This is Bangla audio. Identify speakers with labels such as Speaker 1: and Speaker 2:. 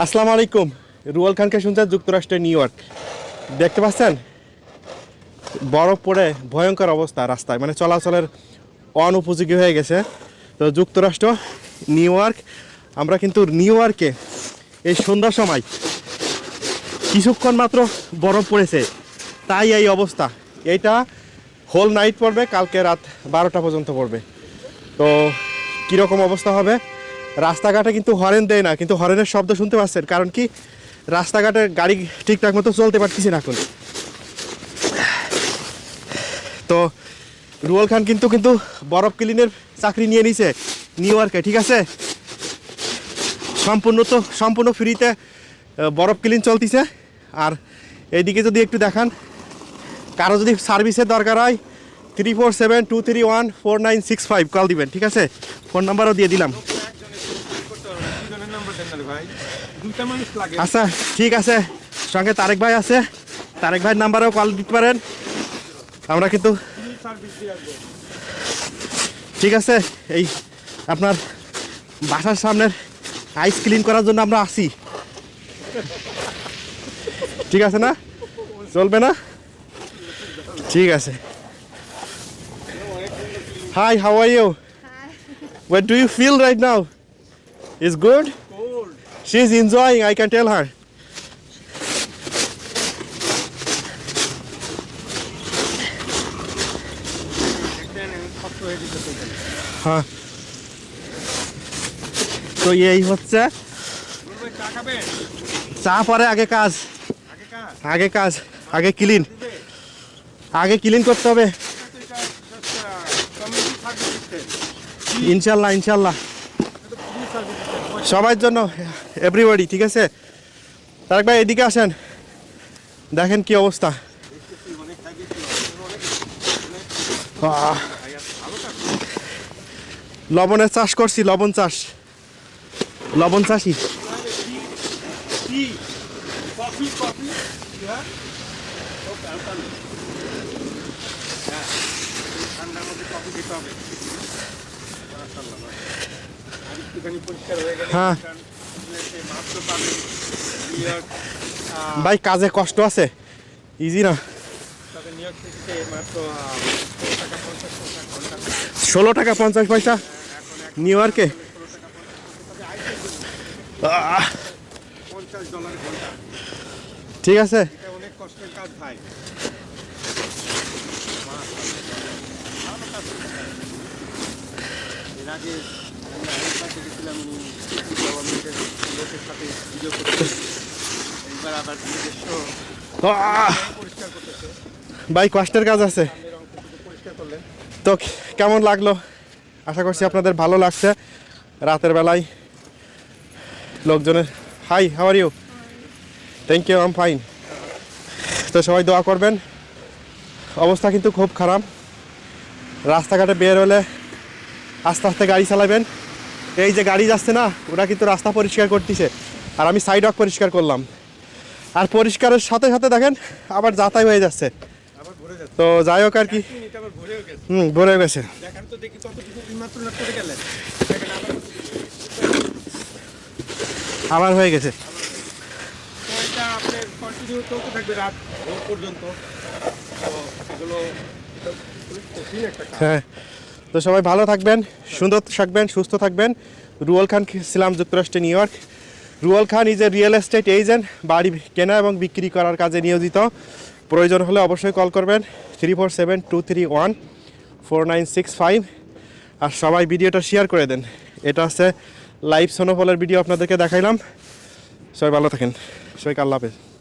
Speaker 1: আসসালামু আলাইকুম। রুয়াল খানকে শুনছেন যুক্তরাষ্ট্রের নিউ ইয়র্ক। দেখতে পাচ্ছেন? বরফ পড়ে ভয়ঙ্কর অবস্থা রাস্তায় মানে চলাচলের অনুপযোগী হয়ে গেছে। তো যুক্তরাষ্ট্র, নিউ ইয়র্ক, আমরা কিন্তু নিউ ইয়র্কে এই সন্ধ্যার সময় কিছুক্ষণ মাত্র বরফ পড়েছে। তাই এই অবস্থা। এইটা হোল নাইট পড়বে, কালকে রাত বারোটা পর্যন্ত পড়বে। তো কীরকম অবস্থা হবে? রাস্তাঘাটে কিন্তু হরেন দেয় না, কিন্তু হরেনের শব্দ শুনতে পাচ্ছেন। কারণ কি, রাস্তাঘাটে গাড়ি ঠিকঠাক মতো চলতে পারতেছি না এখন। তো রুয়াল খান কিন্তু কিন্তু বরফ ক্লিনের চাকরি নিয়ে নিছে নিউ ইয়র্কে, ঠিক আছে? সম্পূর্ণ তো, সম্পূর্ণ ফ্রিতে বরফ ক্লিন চলতিছে। আর এইদিকে যদি একটু দেখান, কারও যদি সার্ভিসের দরকার হয় three four seven two three one four nine six five call দিবেন, ঠিক আছে? ফোন নাম্বারও দিয়ে দিলাম। আচ্ছা ঠিক আছে। সঙ্গে তারেক ভাই আছে। তারেক ভাইয়ের নাম্বারেও কল দিতে পারেন। আমরা কিন্তু ঠিক আছে এই আপনার বাসার সামনের আইস ক্লিন করার জন্য আমরা আসি। ঠিক আছে না? চলবে না? ঠিক আছে। Hi how are you What do you feel right now? Is good? She's enjoying, I can tell her.
Speaker 2: হয়ে
Speaker 1: তো এই হচ্ছে
Speaker 2: চা
Speaker 1: পরে আগে কাজ।
Speaker 2: আগে কাজ
Speaker 1: আগে ক্লিন আগে ক্লিন করতে হবে। ইনশাল্লাহ ইনশাল্লাহ। সবার জন্য এভরিবডি ঠিক আছে? তারেক ভাই, এদিকে আসেন। দেখেন কি অবস্থা। লবণের চাষ করছি, লবণ চাষ। লবণ চাষি
Speaker 2: ঠান্ডার মধ্যে কফি খেতে হবে একটুখানি পরিষ্কার হয়ে গেলে
Speaker 1: হ্যাঁ।
Speaker 2: পাবেন
Speaker 1: ভাই কাজে কষ্ট আছে। ইজি না?
Speaker 2: ষোলো টাকা পঞ্চাশ পয়সা।
Speaker 1: নিউ ইয়র্কে ঠিক আছে।
Speaker 2: অনেক কষ্টের কাজ ভাই। এর আগে আমরা হায়দ্রাবাদে গেছিলাম উনি গভর্নমেন্টের লোকের সাথে ভিডিও করতে। এইবার আবার নিজস্ব পরিষ্কার করতেছে।
Speaker 1: ভাই কষ্টের কাজ আছে। তো কেমন লাগল? আশা করছি আপনাদের ভালো লাগছে। রাতের বেলায় লোকজনের hi how are you thank you I'm fine তো সবাই দোয়া করবেন। অবস্থা কিন্তু খুব খারাপ। রাস্তাঘাটে বের হলে আস্তে আস্তে গাড়ি চালাবেন। এই যে গাড়ি যাচ্ছে না ওরা কিন্তু রাস্তা পরিষ্কার করতেছে। আর আমি সাইড ওয়াক পরিষ্কার করলাম। আর পরিষ্কারের সাথে সাথে দেখেন আবার যাতাই হয়ে যাচ্ছে। তো যাই হোক আর কি। হুম ভরে গেছে।
Speaker 2: আবার
Speaker 1: হয়ে গেছে। হ্যাঁ। তো সবাই ভালো থাকবেন, সুন্দর থাকবেন, সুস্থ থাকবেন। রুয়াল খান ছিলাম যুক্তরাষ্ট্রে, New York. Ruyal Khan is a real estate agent বাড়ি কেনা এবং বিক্রি করার কাজে নিয়োজিত। প্রয়োজন হলে অবশ্যই কল করবেন three four seven two three one four nine six five আর সবাই ভিডিওটা শেয়ার করে দেন। এটা হচ্ছে লাইভ সোনোফলের ভিডিও আপনাদেরকে দেখাইলাম। সবাই ভালো থাকেন। সবাইকে আল্লাহ হাফেজ।